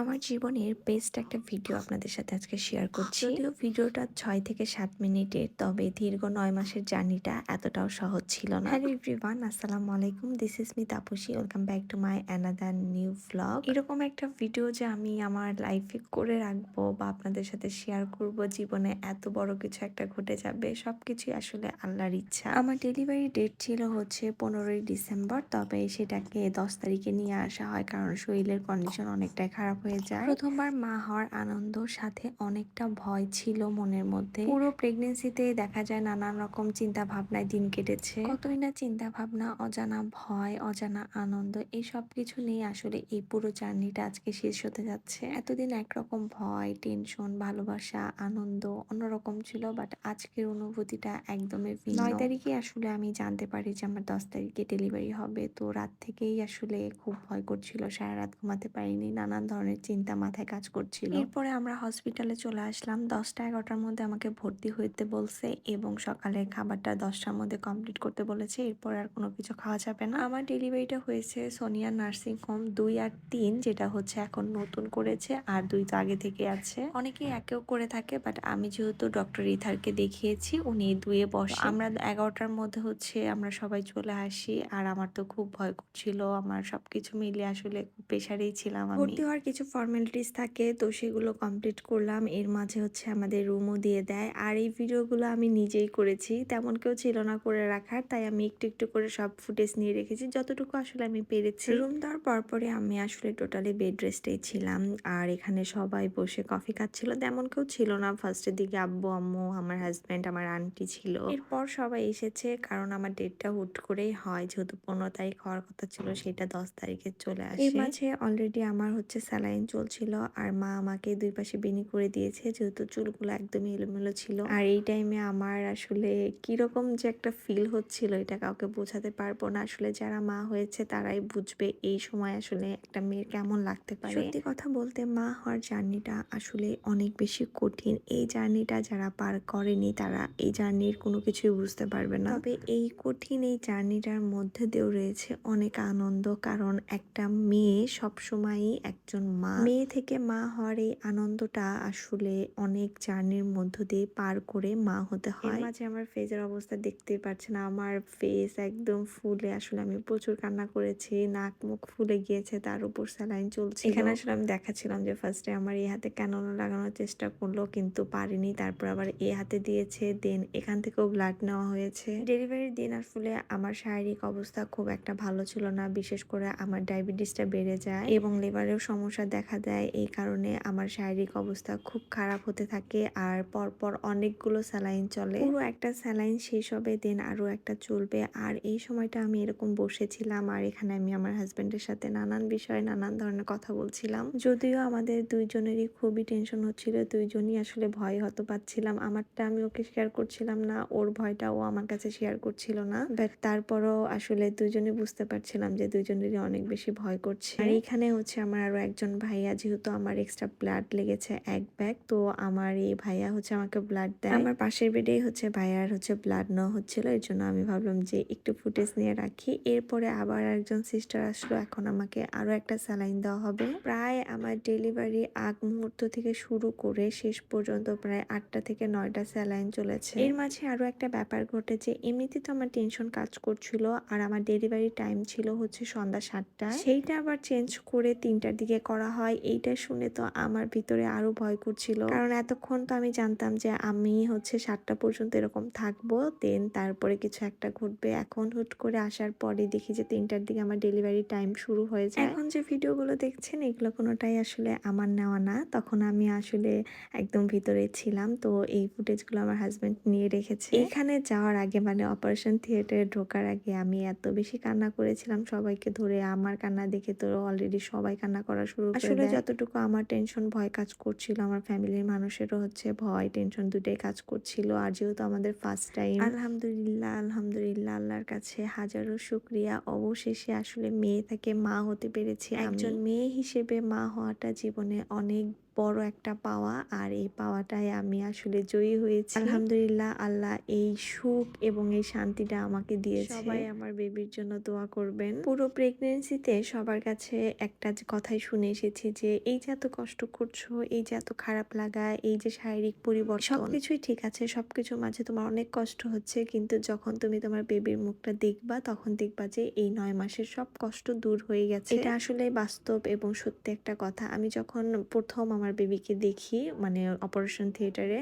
আমার জীবনের বেস্ট একটা ভিডিও আপনাদের সাথে আজকে শেয়ার করছি। যদিও ভিডিওটা ছয় থেকে সাত মিনিটের তবে দীর্ঘ নয় মাসের জার্নিটা এতটাও সহজ ছিল না। হ্যালো এভরিওয়ান আসসালামু আলাইকুম। This is me Tapsi welcome back to my another new vlog এরকম একটা ভিডিও যে আমি আমার লাইফে করে রাখব বা আপনাদের সাথে শেয়ার করব জীবনে এত বড় কিছু একটা ঘটে যাবে সব কিছুই আসলে আল্লাহর ইচ্ছা। আমার ডেলিভারি ডেট ছিল হচ্ছে পনেরোই ডিসেম্বর তবে সেটাকে দশ তারিখে নিয়ে আসা হয় কারণ শরীরের কন্ডিশন অনেকটাই খারাপ হয়ে যায়। প্রথমবার মা হওয়ার আনন্দ সাথে অনেকটা ভয় ছিল মনের মধ্যে। পুরো প্রেগনেন্সিতে দেখা যায় নানান রকম চিন্তা ভাবনায় দিন কেটেছে। কতই না চিন্তা ভাবনা অজানা ভয় অজানা আনন্দ এই সব কিছু নিয়ে আসলে এই পুরো জার্নিটা আজকে শেষ হতে যাচ্ছে। এতদিন একরকম ভয় টেনশন ভালোবাসা আনন্দ অন্যরকম ছিল বাট আজকের অনুভূতিটা একদমই ভিন্ন। নয় তারিখে আসলে আমি জানতে পারি যে আমার দশ তারিখে ডেলিভারি হবে তো রাত থেকেই আসলে খুব ভয় করছিল সারা রাত ঘুমাতে পারিনি নানান ধরনের চিন্তা মাথায় কাজ করছিল। এরপরে আমরা হসপিটালে চলে আসলাম। দশটা এগারোটার মধ্যে আমাকে ভর্তি হইতে বলছে এবং সকালে খাবারটা দশটার মধ্যে কমপ্লিট করতে বলেছে। এরপর আর কোনো কিছু খাওয়া যাবে না। আমার ডেলিভারিটা হয়েছে সোনিয়া নার্সিং হোম দুই আর তিন যেটা হচ্ছে এখন নতুন করেছে আর দুই তো আগে থেকে আছে। অনেকেই একেও করে থাকে বাট আমি যেহেতু ডক্টর ইথারকে দেখিয়েছি উনি দুয়ে বসে। আমরা এগারোটার মধ্যে হচ্ছে আমরা সবাই চলে আসি। আর আমার তো খুব ভয় করছিল। আমার সবকিছু মিলে আসলে খুব প্রেশারেই ছিলাম আমি। ভর্তি হওয়ার কিছু ফর্মালিটিস থাকে তো সেগুলো কমপ্লিট করলাম। এর মাঝে হচ্ছে আমাদের রুমও দিয়ে দেয়। আর এই ভিডিওগুলো আমি নিজেই করেছি। তেমন কেউ ছিল না করে রাখার তাই আমি একটু একটু করে সব ফুটেজ নিয়ে রেখেছি যতটুকু আসলে আমি পেরেছি। রুম দেওয়ার পরপরে আমি আসলে টোটালি বেড রেস্টেই ছিলাম। আর এখানে সবাই বসে কফি খাচ্ছিল। তেমন কেউ ছিল না। ফার্স্টের দিকে আব্বু আম্মু আমার হাজব্যান্ড আমার আন্টি ছিল। এরপর সবাই এসেছে কারণ আমার ডেটটা হুট করেই হয়। যেহেতু পনেরো তারিখ হওয়ার কথা ছিল সেটা দশ তারিখে চলে আসে। এর মাঝে অলরেডি আমার হচ্ছে স্যালাইন চলছিল আর মা আমাকে দুই পাশে বেনি করে দিয়েছে, যেহেতু চুলগুলো একদমই এলোমেলো ছিল। আর এই টাইমে আমার আসলে কীরকম যে একটা ফিল হচ্ছিল, এটা কাউকে বোঝাতে পারব না। আসলে যারা মা হয়েছে, তারাই বুঝবে এই সময় আসলে একটা মেয়ের কেমন লাগতে পারে। সত্যি কথা বলতে, মা হওয়ার জার্নিটা আসলে অনেক বেশি কঠিন। এই জার্নিটা যারা পার করেনি, তারা এই জার্নির কোনো কিছুই বুঝতে পারবে না। তবে এই কঠিন এই জার্নিটার মধ্যে দিয়েও রয়েছে অনেক আনন্দ, কারণ একটা মেয়ে সবসময়ই একজন মা। মেয়ে থেকে মা হওয়ার এই আনন্দটা আসলে অনেক জার্নির মধ্য দিয়ে পার করে মা হতে হয়। মাঝে আমার ফেজের অবস্থা দেখতেই পাচ্ছেন আমার ফেস একদম ফুলে আসলে আমি প্রচুর কান্না করেছি নাক মুখ ফুলে গিয়েছে তার উপর স্যালাইন চলছে এখানে আসলে আমি দেখাচ্ছিলাম যে ফার্স্টে আমার এই হাতে কেন লাগানোর চেষ্টা করল কিন্তু পারিনি তারপর আবার এই হাতে দিয়েছে দেন এখান থেকেও ব্লাড নেওয়া হয়েছে। ডেলিভারির দিন আসলে আমার শারীরিক অবস্থা খুব একটা ভালো ছিল না বিশেষ করে আমার ডায়াবেটিসটা বেড়ে যায় এবং লিভারেও সমস্যা দেখা দেয়। এই কারণে আমার শারীরিক অবস্থা খুব খারাপ হতে থাকে আর পরপর অনেকগুলো স্যালাইন চলে। পুরো একটা স্যালাইন শেষ হবে দেন আরও একটা চলবে। আর এই সময়টা আমি এরকম বসেছিলাম আর এখানে আমি আমার হাজব্যান্ডের সাথে নানান বিষয়ে নানান ধরনের কথা বলছিলাম। যদিও আমাদের দুইজনেরই খুবই টেনশন হচ্ছিল, দুইজনই আসলে ভয় হতো পাচ্ছিলাম আমারটা আমি ওকে শেয়ার করছিলাম না, ওর ভয়টা ও আমার কাছে শেয়ার করছিল না। বাট তারপরও আসলে দুজনে বুঝতে পারছিলাম যে দুজনেরই অনেক বেশি ভয় করছে। আর এখানে হচ্ছে আমার আরও একজন ভাইয়া যেহেতু আমার এক্সট্রা ব্লাড লেগেছে এক ব্যাগ তো আমার এই ভাইয়া হচ্ছে আমাকে ব্লাড দেয়। আমার পাশের বেডেই হচ্ছে ভাইয়ার হচ্ছে ব্লাড নেওয়া হচ্ছিল এর জন্য আমি ভাবলাম যে একটু ফুটেজ নিয়ে রাখি। এরপরে আবার একজন সিস্টার আসলো এখন আমাকে আরও একটা স্যালাইন দেওয়া হবে। প্রায় আমার ডেলিভারি আগ মুহূর্ত থেকে শুরু করে শেষ পর্যন্ত প্রায় আটটা থেকে নয়টা স্যালাইন চলেছে। এর মাঝে আরও একটা ব্যাপার ঘটেছে এমনিতে তো আমার টেনশন কাজ করছিল আর আমার ডেলিভারি টাইম ছিল হচ্ছে সন্ধ্যা সাতটায়। সেইটা আবার চেঞ্জ করে তিনটার দিকে করা হয়, এইটা শুনে তো আমার ভিতরে আরও ভয় করছিল। কারণ এতক্ষণ তো আমি জানতাম যে আমি হচ্ছে সাতটা পর্যন্ত এরকম থাকব দেন তারপরে কিছু একটা ঘটবে। এখন হুট করে আসার পরে দেখি যে তিনটার দিকে আমার ডেলিভারি টাইম শুরু হয়ে যায়। এখন যে ভিডিওগুলো দেখছেন, এগুলো কোনোটাই আসলে আমার নেওয়া না। তখন আমি আসলে একদম ভিতরে ছিলাম, তো এই ফুটেজগুলো আমার হাজব্যান্ড নিয়ে রেখেছে। এখানে যাওয়ার আগে মানে অপারেশন থিয়েটারে ঢোকার আগে আমি এত বেশি কান্না করেছিলাম। সবাইকে ধরে আমার কান্না দেখে তো অলরেডি সবাই কান্না করা শুরু করে আসলে যতটুকু আমার টেনশন ভয় কাজ করছিল আমার ফ্যামিলির মানুষেরও হচ্ছে ভয় টেনশন দুটাই কাজ করছিল। আর যেহেতু আমাদের ফার্স্ট টাইম আলহামদুলিল্লাহ আলহামদুলিল্লাহ আল্লাহর কাছে হাজারো শুক্রিয়া। অবশেষে আসলে মেয়ে থেকে মা হতে পেরেছি। একজন মেয়ে হিসেবে মা হওয়াটা জীবনে অনেক বড় একটা পাওয়া। আর এই পাওয়াটাই আমি আসলে জয়ী হয়েছি। আলহামদুলিল্লাহ আল্লাহ এই সুখ এবং এই শান্তিটা আমাকে দিয়েছে। সবাই আমার বেবির জন্য দোয়া করবেন। পুরো প্রেগনেন্সিতে সবার কাছে একটা যে কথাই শুনে এসেছি যে এই যে এত কষ্ট করছ এই যে এত খারাপ লাগা এই যে শারীরিক পরিবর্তন সবকিছুই ঠিক আছে সবকিছুর মাঝে তোমার অনেক কষ্ট হচ্ছে কিন্তু যখন তুমি তোমার বেবির মুখটা দেখবা তখন দেখবা যে এই নয় মাসের সব কষ্ট দূর হয়ে গেছে। এটা আসলে বাস্তব এবং সত্যি একটা কথা। আমি যখন প্রথম আমার বেবিকে দেখি মানে অপারেশন থিয়েটারে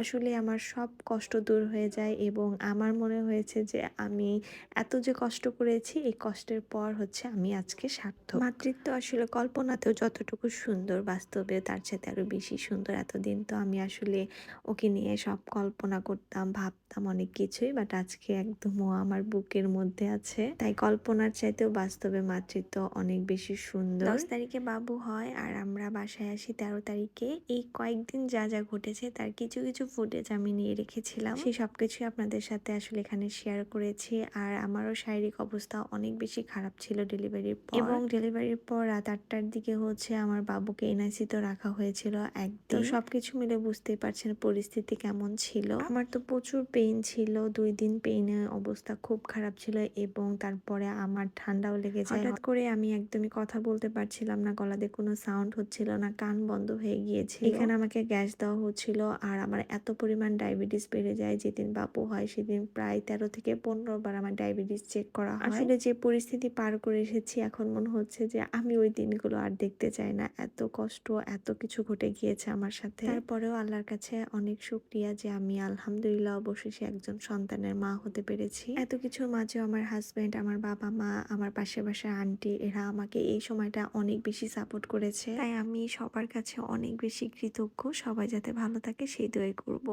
আসলে আমার সব কষ্ট দূর হয়ে যায় এবং আমার মনে হয়েছে যে আমি এত যে কষ্ট করেছি, এই কষ্টের পর হচ্ছে আমি আজকে সার্থক। মাতৃত্ব আসলে কল্পনাতেও যতটুকু সুন্দর, বাস্তবে তার সাথে আরও বেশি সুন্দর এতদিন তো আমি আসলে ওকে নিয়ে সব কল্পনা করতাম, ভাবতাম অনেক কিছুই বাট আজকে একদম ও আমার বুকের মধ্যে আছে। তাই কল্পনার চাইতেও বাস্তবে মাতৃত্ব অনেক বেশি সুন্দর। দশ তারিখে বাবু হয় আর আমরা বাসায় আসি তেরো তারিখে এই কয়েকদিন যা যা ঘটেছে তার কিছু কিছু ফুটেজ আমি নিয়ে রেখেছিলাম। সেই সবকিছুই আপনাদের সাথে আসলে এখানে শেয়ার করেছি আর আমারও শারীরিক অবস্থা অনেক বেশি খারাপ ছিল ডেলিভারির পর। এবং ডেলিভারির পর রাত আটটার দিকে হচ্ছে আমার বাবুকে এনআইসিতে রাখা হয়েছিল একদম। তো সবকিছু মিলে বুঝতেই পারছেন পরিস্থিতি কেমন ছিল। আমার তো প্রচুর পেইন ছিল দুই দিন পেইনের অবস্থা খুব খারাপ ছিল এবং তারপরে আমার ঠান্ডাও লেগে যায় হঠাৎ করে আমি একদমই কথা বলতে পারছিলাম না গলাতে কোনো সাউন্ড হচ্ছিল না কান বন্ধ হয়ে গিয়েছিল। এখানে আমাকে গ্যাস দেওয়া হচ্ছিল আর আমার এত পরিমাণ ডায়াবেটিস বেড়ে যায় যেদিন বাবু হয় সেদিন প্রায় তেরো থেকে পনেরো বার আমার ডায়াবেটিস চেক করা হয়। আসলে যে পরিস্থিতি পার করে এসেছি এখন মনে হচ্ছে যে আমি ওই দিনগুলো আর দেখতে চাই না। এত কষ্ট এত কিছু ঘটে গিয়েছে আমার সাথে। তারপরেও আল্লাহর কাছে অনেক শুক্রিয়া যে আমি আলহামদুলিল্লাহ অবশেষে একজন সন্তানের মা হতে পেরেছি। এত কিছুর মাঝেও আমার হাজবেন্ড আমার বাবা মা আমার পাশে পাশে আন্টি এরা আমাকে এই সময়টা অনেক বেশি সাপোর্ট করেছে। তাই আমি সবার কাছে অনেক বেশি কৃতজ্ঞ। সবাই যাতে ভালো থাকে সেই দোয়াই করব।